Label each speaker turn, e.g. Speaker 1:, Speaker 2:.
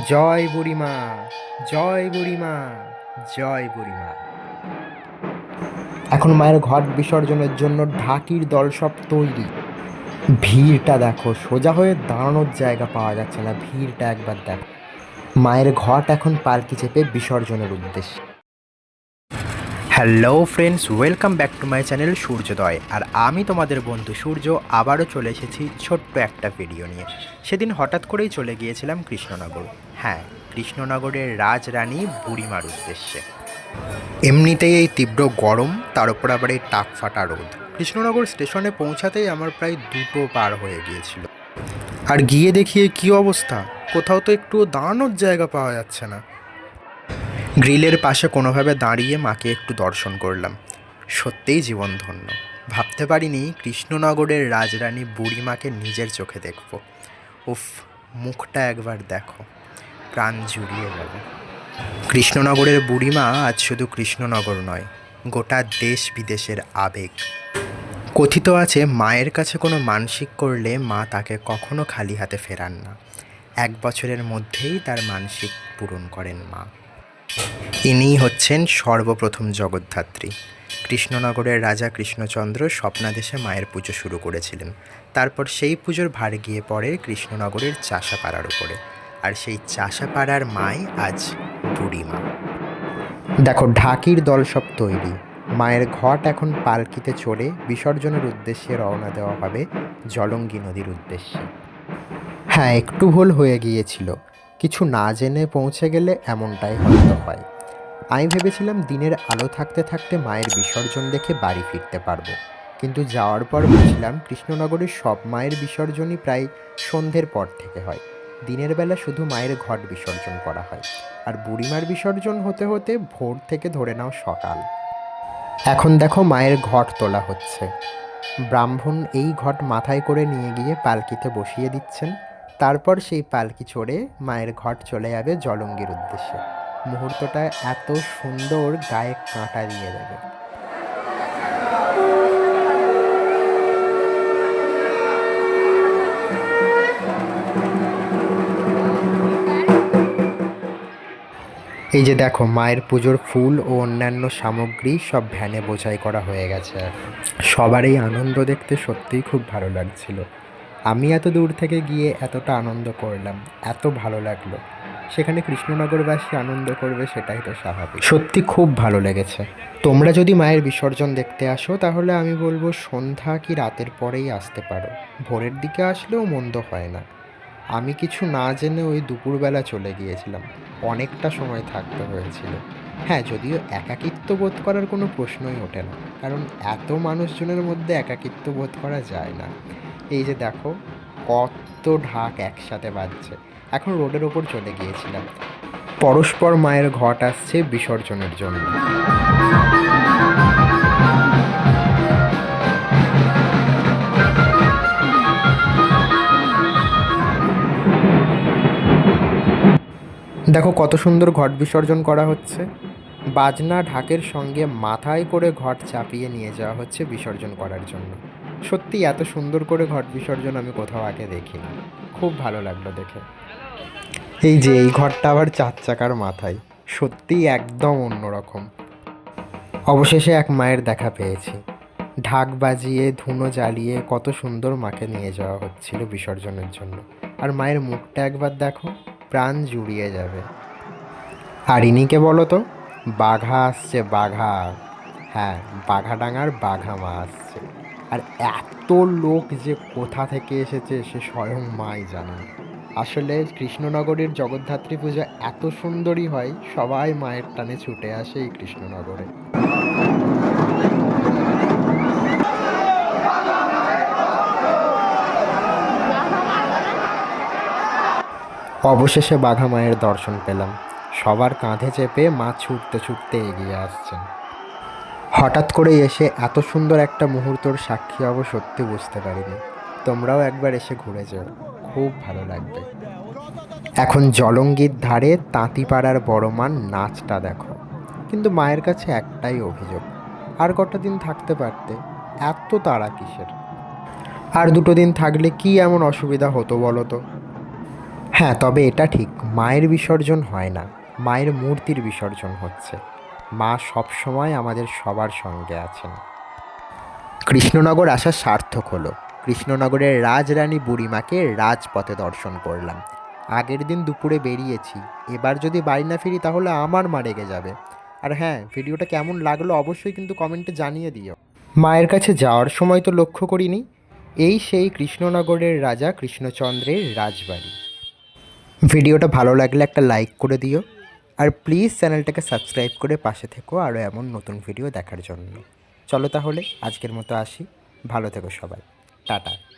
Speaker 1: জয় বুড়িমা জয় বুড়িমা জয় বুড়িমা। এখন মায়ের ঘট বিসর্জনের জন্য ঢাকির দল সব তৈরি। ভিড়টা দেখো, সোজা হয়ে দাঁড়ানোর জায়গা পাওয়া যাচ্ছে না, ভিড়টা একবার দেখো। মায়ের ঘট এখন পালকি চেপে বিসর্জনের উদ্দেশ্যে। Hello friends welcome back to my channel সূর্যোদয় আর আমি তোমাদের বন্ধু সূর্য, আবারও চলে এসেছি ছোট্ট একটা ভিডিও নিয়ে। সেদিন হঠাৎ করেই চলে গিয়েছিলাম কৃষ্ণনগর। হ্যাঁ কৃষ্ণনগরের রাজরানী বুড়িমার উদ্দেশ্যে। এমনিতেই এই তীব্র গরম, তার উপর আবার এই টাক ফাটা রোদ। কৃষ্ণনগর স্টেশনে পৌঁছাতেই আমার প্রায় দুটো পার হয়ে গিয়েছিল। আর গিয়ে দেখিয়ে কি অবস্থা। কোথাও তো একটু দাঁড়ানোর জায়গা পাওয়া যাচ্ছে না। গ্রিলের পাশে কোনোভাবে দাঁড়িয়ে মাকে একটু দর্শন করলাম। সত্যিই জীবন ধন্য ভাবতে পারিনি কৃষ্ণনগরের রাজরানী বুড়িমাকে নিজের চোখে দেখব। উফ, মুখটা একবার দেখো। প্রাণ জুড়িয়ে গেল। কৃষ্ণনগরের বুড়িমা আজ শুধু কৃষ্ণনগর নয়, গোটা দেশ বিদেশের আবেগ। কথিত আছে, মায়ের কাছে কোনো মানসিক করলে মা তাকে কখনো খালি হাতে ফেরান না। এক বছরের মধ্যেই তার মানসিক পূরণ করেন মা। ইনিই হচ্ছেন সর্বপ্রথম জগদ্ধাত্রী। কৃষ্ণনগরের রাজা কৃষ্ণচন্দ্র স্বপ্নাদেশে মায়ের পুজো শুরু করেছিলেন। তারপর সেই পুজোর ভার গিয়ে পড়ে কৃষ্ণনগরের চাষাপাড়ার উপরে। আর সেই চাষাপাড়ার মাই আজ বুড়িমা। দেখো, ঢাকির দল সব তৈরি। মায়ের ঘট এখন পালকিতে চড়ে বিসর্জনের উদ্দেশ্যে রওনা দেওয়া হবে জলঙ্গি নদীর উদ্দেশ্যে। হ্যাঁ একটু ভুল হয়ে গিয়েছিল। কিছু না জেনে পৌঁছে গেলে এমনটাই হয়তো হয়। আমি ভেবেছিলাম দিনের আলো থাকতে থাকতে মায়ের বিসর্জন দেখে বাড়ি ফিরতে পারব। কিন্তু যাওয়ার পর বুঝলাম কৃষ্ণনগরের সব মায়ের বিসর্জনই প্রায় সন্ধ্যের পর থেকে হয়। দিনের বেলা শুধু মায়ের ঘট বিসর্জন করা হয়। আর বুড়িমার বিসর্জন হতে হতে ভোর থেকে ধরে নাও সকাল। এখন দেখো মায়ের ঘট তোলা হচ্ছে। ব্রাহ্মণ এই ঘট মাথায় করে নিয়ে গিয়ে পালকিতে বসিয়ে দিচ্ছেন। তারপর সেই পালকি চড়ে মায়ের ঘট চলে যাবে জলঙ্গির উদ্দেশ্যে। মুহূর্তটা এত সুন্দর গায়ে কাঁটা দিয়ে দেবে। এই যে দেখো, মায়ের পুজোর ফুল ও অন্যান্য সামগ্রী সব ভ্যানে বোঝাই করা হয়ে গেছে। সবার এই আনন্দ দেখতে সত্যিই খুব ভালো লাগছিল। আমি এত দূর থেকে গিয়ে এতটা আনন্দ করলাম, এত ভালো লাগল। সেখানে কৃষ্ণনগরবাসী আনন্দ করবে সেটাই তো স্বাভাবিক। সত্যি খুব ভালো লেগেছে। তোমরা যদি মায়ের বিসর্জন দেখতে আসো, তাহলে আমি বলব সন্ধ্যা কি রাতের পরেই আসতে পারো। ভোরের দিকে আসলেও মন্দ হয় না। আমি কিছু না জেনে ওই দুপুরবেলা চলে গিয়েছিলাম। অনেকটা সময় থাকতে হয়েছিল। হ্যাঁ যদিও একাকিত্ব বোধ করার কোনো প্রশ্নই ওঠে না। কারণ এত মানুষজনের মধ্যে একাকিত্ব বোধ করা যায় না। এই যে দেখো, কত ঢাক একসাথে বাজছে। এখন রোডের ওপর চলে গিয়েছিলাম। পরস্পর মায়ের ঘট আসছে বিসর্জনের জন্য। দেখো কত সুন্দর ঘট বিসর্জন করা হচ্ছে। বাজনা ঢাকের সঙ্গে মাথায় করে ঘট চাপিয়ে নিয়ে যাওয়া হচ্ছে বিসর্জন করার জন্য। সত্যি এত সুন্দর করে ঘট বিসর্জন আমি কোথাও আগে দেখিনি। খুব ভালো লাগল দেখে। এই যে, এই ঘরটা আবার চার চাকার মাথায়। সত্যি একদম অন্যরকম। অবশেষে এক মায়ের দেখা পেয়েছি। ঢাক বাজিয়ে, ধুনো জ্বালিয়ে কত সুন্দর মাকে নিয়ে যাওয়া হচ্ছিল বিসর্জনের জন্য। আর মায়ের মুখটা একবার দেখো, প্রাণ জুড়িয়ে যাবে। আর ইনিকে বলো তো, বাঘা আসছে, বাঘা। হ্যাঁ বাঘাডাঙ্গার বাঘা মা আসছে। আর এত লোক যে কোথা থেকে এসেছে সে স্বয়ং মাই জানে আসলে কৃষ্ণনগরের জগদ্ধাত্রী পূজা এত সুন্দরই হয়, সবাই মায়ের টানে ছুটে আসে এই কৃষ্ণনগরে। অবশেষে বাঘা মায়ের দর্শন পেলাম। সবার কাঁধে চেপে মা ছুটতে ছুটতে এগিয়ে আসছেন। হঠাৎ করে এসে এত সুন্দর একটা মুহূর্তর সাক্ষী হব সত্যি বুঝতে পারিনি। তোমরাও একবার এসে ঘুরে যেও। খুব ভালো লাগবে। এখন জলঙ্গির ধারে তাঁতিপাড়ার বড় মান নাচটা দেখো। কিন্তু মায়ের কাছে একটাই অভিযোগ, আর কটা দিন থাকতে পারতে? এত তাড়া কিসের? আর দুটো দিন থাকলে কি এমন অসুবিধা হতো বলো তো? হ্যাঁ তবে এটা ঠিক, মায়ের বিসর্জন হয় না। মায়ের মূর্তির বিসর্জন হচ্ছে। মা সবসময় আমাদের সবার সঙ্গে আছেন। কৃষ্ণনগর আসা সার্থক হলো। কৃষ্ণনগরের রাজরানী বুড়িমাকে রাজপথে দর্শন করলাম। আগের দিন দুপুরে বেরিয়েছি। এবার যদি বাড়ি না ফিরি তাহলে আমার মা রেগে যাবে। আর হ্যাঁ ভিডিওটা কেমন লাগল অবশ্যই কিন্তু কমেন্টে জানিয়ে দিও। মায়ের কাছে যাওয়ার সময় তো লক্ষ্য করিনি। এই সেই কৃষ্ণনগরের রাজা কৃষ্ণচন্দ্রের রাজবাড়ি। ভিডিওটা ভালো লাগলে একটা লাইক করে দিও। আর প্লিজ চ্যানেলটাকে সাবস্ক্রাইব করে পাশে থেকো আরও এমন নতুন ভিডিও দেখার জন্য। চলো তাহলে, আজকের মতো আসি। ভালো থেকো সবাই। টাটা।